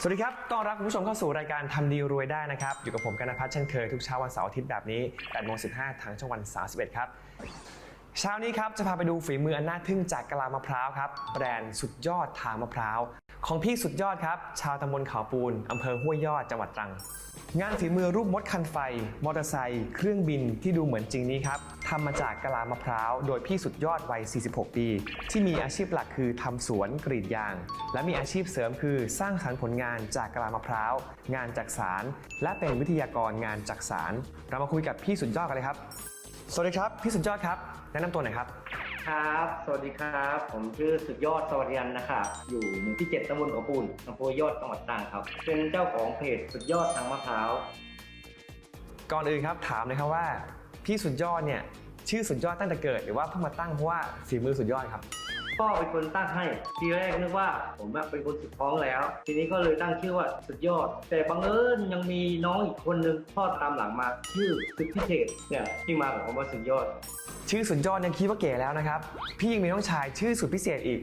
สวัสดีครับ ต้อนรับคุณผู้ชมเข้าสู่รายการทำดีรวยได้นะครับ อยู่กับผมกันพัฒน์เช่นเคยทุกเช้าวันเสาร์อาทิตย์แบบนี้8โมง15 ทางช่องวัน 31 ครับ เช้านี้ครับจะพาไปดูฝีมืออันน่าทึ่งจากกะลามะพร้าวครับแบรนด์สุดยอดทางมะพร้าว ของพี่สุดยอดครับ ชาวตำบลเขาปูนอำเภอห้วยยอดจังหวัดตรัง งานฝีมือรูปมดคันไฟ มอเตอร์ไซค์เครื่องบินที่ดูเหมือนจริงนี้ครับทำมาจากกะลามะพร้าว โดยพี่สุดยอดวัย 46 ปี ที่มีอาชีพหลักคือทำสวนกรีดยาง และมีอาชีพเสริมคือสร้างสรรค์ผลงานจากกะลามะพร้าว งานจักสาร และเป็นวิทยากรงานจักสาร เรามาคุยกับพี่สุดยอดกันเลยครับ สวัสดีครับ พี่สุดยอดครับ แนะนำตัวหน่อยครับ ครับ สวัสดีครับ ผมชื่อสุดยอดสวัสดิยันนะครับ อยู่หมู่ที่เจ็ดตำบลเขาปูนอำเภอยอดจังหวัดตรังครับ เป็นเจ้าของเพจสุดยอดทางมะพร้าว ก่อนอื่นครับถามเลยครับว่า พี่สุดยอดเนี่ยชื่อสุดยอดตั้งแต่เกิดหรือว่าเพิ่งมาตั้งเพราะว่าฝีมือสุดยอดครับ พ่อเป็นคนตั้งให้ ทีแรกนึกว่าผมเป็นคนสุดท้องแล้ว ทีนี้ก็เลยตั้งชื่อว่าสุดยอด แต่บังเอิญยังมีน้องอีกคนนึงพ่อตามหลังมา ชื่อสุดพิเศษเนี่ยที่มาของคำว่าสุดยอด ชื่อสุดยอดยังคิดว่าเก๋แล้วนะครับ พี่ยังมีน้องชายชื่อสุดพิเศษอีก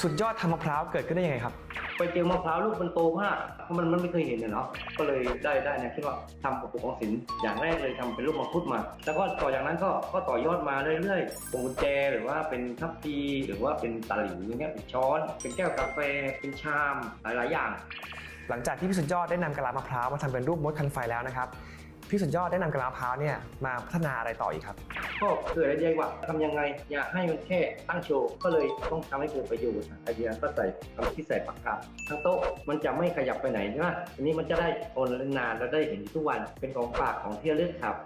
สุดยอดทำมะพร้าวเกิดขึ้นได้ยังไงครับ ไปเจอมะพร้าวลูกมันโตมากเพราะมันมันไม่เคยเห็นเนาะก็เลยได้ได้เนี่ยคิดว่าทำกระปุกของศิลป์อย่างแรกเลยทำเป็นลูกมังคุดมา แล้วก็ต่อจากนั้นก็ก็ต่อยอดมาเรื่อยๆพวงกุญแจหรือว่าเป็นทัพพีหรือว่าเป็นตะหลิวอย่างเงี้ยเป็นช้อน เป็นแก้วกาแฟเป็นชามหลายๆอย่าง หลังจากที่พี่สุดยอดได้นำกะลามะพร้าวมาทำเป็นรูปมดคันไฟแล้วนะครับพี่สุดยอดได้นำกะลามะพร้าวเนี่ยมาพัฒนาอะไรต่ออีกครับ ก็เกิดไอเดียว่าทำยังไง อยากให้มันแค่ตั้งโชว์ ก็เลยต้องทำให้เกิดประโยชน์ไอเดียก็ใส่ทำที่ใส่ปากกาทั้งโต๊ะมันจะไม่ขยับไปไหนใช่ไหมอันนี้มันจะได้ทนนานแล้วได้เห็นทุกวันเป็นของฝากของที่ระลึกครับ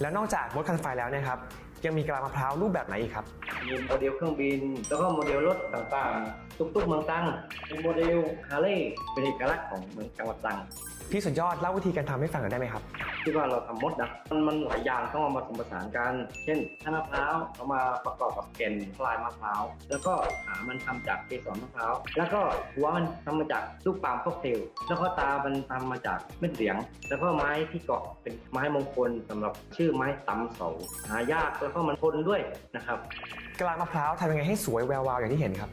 แล้วนอกจากมดคันไฟแล้วเนี่ยครับยังมีกะลามะพร้าวรูปแบบไหนอีกครับ มีโมเดลเครื่องบิน แล้วก็โมเดลรถต่างๆ ตุ๊กๆเมืองตรังเป็นโมเดลฮาร์เลย์เป็นเอกลักษณ์ของเมืองจังหวัดตรังพี่สุดยอดเล่าวิธีการทำให้ฟังหน่อยได้ไหมครับ ที่ว่าเราทำมดนะมันมันหลายอย่างต้องเอามาผสมผสานกัน เช่นถ้ามะพร้าวเอามาประกอบกับแก่นปลายมะพร้าวแล้วก็ขามันทำจากเกสรมะพร้าวแล้วก็หัวมันทำมาจากลูกปาล์มค็อกเทลแล้วก็ตามันทำมาจากเม็ดเหลียง แล้วก็ไม้ที่เกาะเป็นไม้มงคลสำหรับชื่อไม้ตำเสาหายากแล้วก็มันทนด้วยนะครับกะลามะพร้าวทำยังไงให้สวยแวววาวอย่างที่เห็นครับ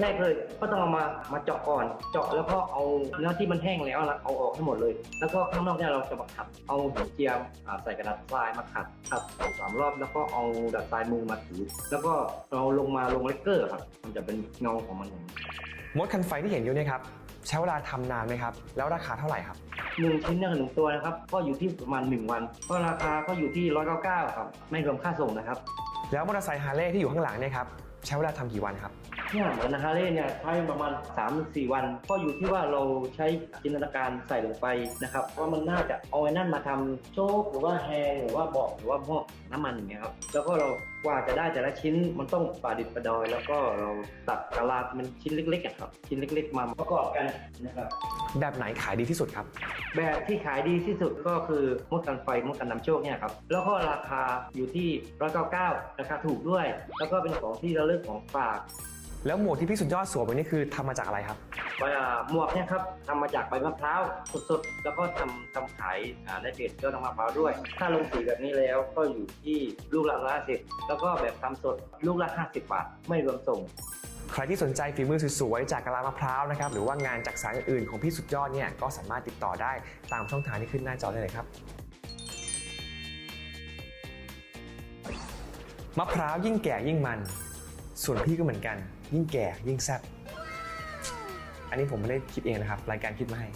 แรกเลยก็ต้องเอามามาเจาะก่อน เจาะแล้วก็เอาเนื้อที่มันแห้งแล้วนะเอาออกให้หมดเลย แล้วก็ข้างนอกเนี่ยเราจะมาขัดเอาหัวเจียมอ่าใส่กระดาษทรายมาขัดขัดสองสามรอบแล้วก็เอากระดาษทรายมือมาถูแล้วก็เราลงมาลงเลกเกอร์ครับมันจะเป็นเงาของมันอย่างนี้มดคันไฟที่เห็นอยู่เนี่ยครับใช้เวลาทำนานไหมครับ แล้วราคาเท่าไหร่ครับหนึ่งชิ้นเนี่ยหนึ่งตัวนะครับ ก็อยู่ที่ประมาณหนึ่งวัน ก็ราคาก็อยู่ที่ร้อยเก้าเก้าครับ ไม่รวมค่าส่งนะครับ แล้วมอเตอร์ไซค์ฮาร์เลย์ที่อยู่ข้างหลังเนี่ยครับ ใช้เวลาทำกี่วันครับ เนี่ยเหมือนฮาร์เลย์เนี่ยใช้ประมาณ3าสี่วัน ก็อยู่ที่ว่าเราใช้จินตนาการใส่ลงไปนะครับว่ามันน่าจะเอาไอ้นั่นมาทำโชคหรือว่าแฮงหรือว่าเบาะหรือว่าพวกน้ำมันอย่างเงี้ยครับแล้วก็เรากว่าจะได้แต่ละชิ้นมันต้องประดิษฐ์ประดอย แล้วก็เราตัดกะลาเป็นชิ้นเล็กๆอะครับชิ้นเล็ก ๆ มาประกอบกันนะครับแบบไหนขายดีที่สุดครับ แบบที่ขายดีที่สุดก็คือมดกันไฟมดกันนำโชคเนี่ยครับแล้วก็ราคาอยู่ที่199ราคาถูกด้วย แล้วก็เป็นของที่ระลึกของฝาก แล้วหมวกที่พี่สุดยอดสวมอยู่นี่คือทำมาจากอะไรครับใบอ่าหมวกเนี่ยครับทำมาจากใบมะพร้าวสดๆ แล้วก็ทำทำขายอ่าในเพจยอดน้ำมะพร้าวด้วย ถ้าลงสีแบบนี้แล้วก็อยู่ที่ลูกละร้อยสิบแล้วก็แบบทำสดลูกละห้าสิบบาท ไม่รวมส่ง ใครที่สนใจฝีมือสวยๆจากกะลามะพร้าวนะครับหรือว่างานจากสารอื่นๆของพี่สุดยอดเนี่ยก็สามารถติดต่อได้ตามช่องทางที่ขึ้นหน้าจอได้เลยครับ มะพร้าวยิ่งแก่ยิ่งมัน ส่วนพี่ก็เหมือนกัน ยิ่งแก่ยิ่งแซ่บอันนี้ผมไม่ได้คิดเองนะครับ รายการคิดมาให้